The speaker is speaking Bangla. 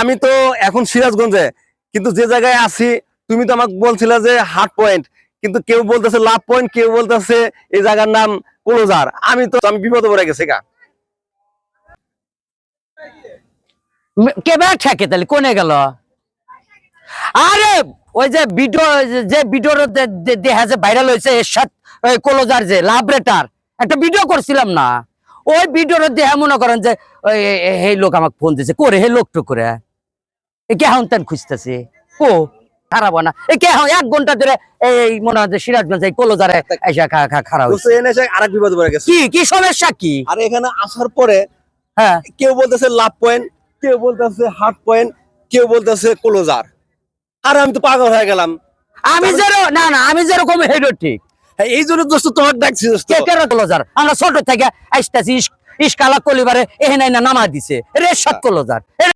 আমি তো এখন সিরাজগঞ্জে, কিন্তু যে জায়গায় আছি, তুমি তো আমাকে বলছিলে যে হার্ট পয়েন্ট, কিন্তু কেউ বলতেছে লাভ পয়েন্ট, কেউ বলতেছে এই জায়গার নাম ক্লোজার আমি তো, আমি বিপদে পড়ে গেছি গা। কেবে ঠেকে তাহলে? কোনে গেল? আরে, ওই যে ভিডিও যে ভিডিওর দেখা যে ভাইরাল হয়েছে, এরশাদ কলোজার যে লাভরেটার একটা ভিডিও করছিলাম না। ওই ভিডিওর দেহা মনে করেন যে এই লোক আমাকে ফোন দিছে। করে? হে লোকটো করে? কে খুঁজতেছে? ও খারাপ না। এ কে এক ঘণ্টা ধরে এই মনে হয় সিরাজগঞ্জ এই কলোজারে এসে খারাপ আরেক বিপদে পড়ে গেছে। কি কি সমস্যা কি? আর এখানে আসার পরে হ্যাঁ। কেউ বলতেছে লাভ পয়েন্ট কেউ বলতেছে হার্ট পয়েন্ট কেউ বলতেছে ক্লোজার। আর আমি তো পাগল হয়ে গেলাম। আমি যেরকম না না আমি যেরকম হেডো ঠিক। হ্যাঁ, এই জন্য দোস্ত তোমার ডাকছি কেন কলোজার? আমরা ছোট থেকে আসতেছি ইস্কালা কলিবারে এহেন না নামা দিছে। রে রেশাদ কলোজার।